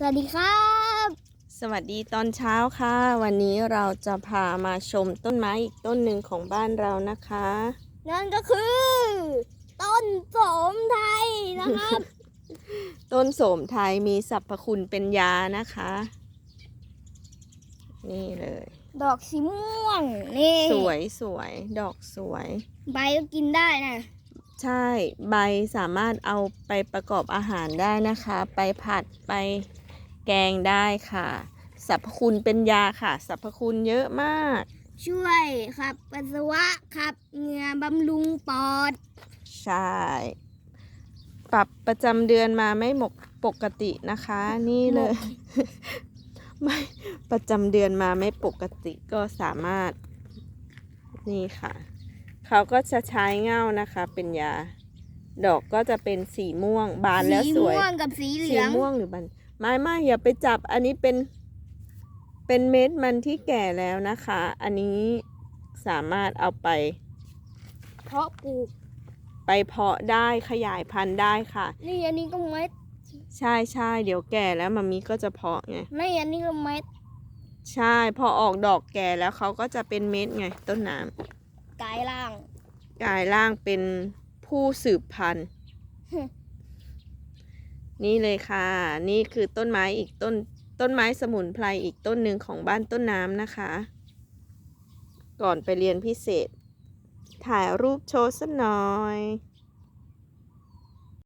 สวัสดีครับ สวัสดีตอนเช้าค่ะ วันนี้เราจะพามาชมต้นไม้อีกต้นหนึ่งของบ้านเรานะคะ นั่นก็คือ ต้นโสมไทยนะครับ ต้นโสมไทยมีสรรพคุณเป็นยานะคะ นี่เลย ดอกสีม่วงนี่สวยสวยดอกสวย ใบก็กินได้นะใช่ใบสามารถเอาไปประกอบอาหารได้นะคะ ไปผัดไป แกงได้ค่ะ สรรพคุณเป็นยาค่ะ สรรพคุณเยอะมาก ช่วยขับปัสสาวะขับเหงื่อบำรุงปอด ใช่ ปรับประจำเดือนมาไม่หมกปกตินะคะ นี่เลย ไม่ประจำเดือนมาไม่ปกติก็สามารถ นี่ค่ะ เขาก็จะใช้เง่านะคะเป็นยา ดอกก็จะเป็นสีม่วง บานแล้วสีสวยม่วงกับสีเหสีลือง ม่วงหรือบัน ไม่ไม่อย่าไปจับอันนี้เป็นเป็นเม็ดมันที่แก่แล้วนะคะ อันนี้สามารถเอาไป เพราะปลูกไปเพาะได้ขยายพันธุ์ได้ค่ะ นี่อันนี้ก็เม็ดใช่ใช่เดี๋ยวแก่แล้วมามีก็จะเพาะไงนี่อันนี้ก็เม็ดใช่พอออกดอกแก่แล้วเขาก็จะเป็นเม็ดไง ต้นน้กายล่างำกลายร่างเป็นผู้สืบพันธุ์ นี่เลยค่ะ นี่คือต้นไม้อีกต้น ต้นไม้สมุนไพรอีกต้นหนึ่งของบ้านต้นน้ำนะคะ ก่อนไปเรียนพิเศษ ถ่ายรูปโชว์สักหน่อย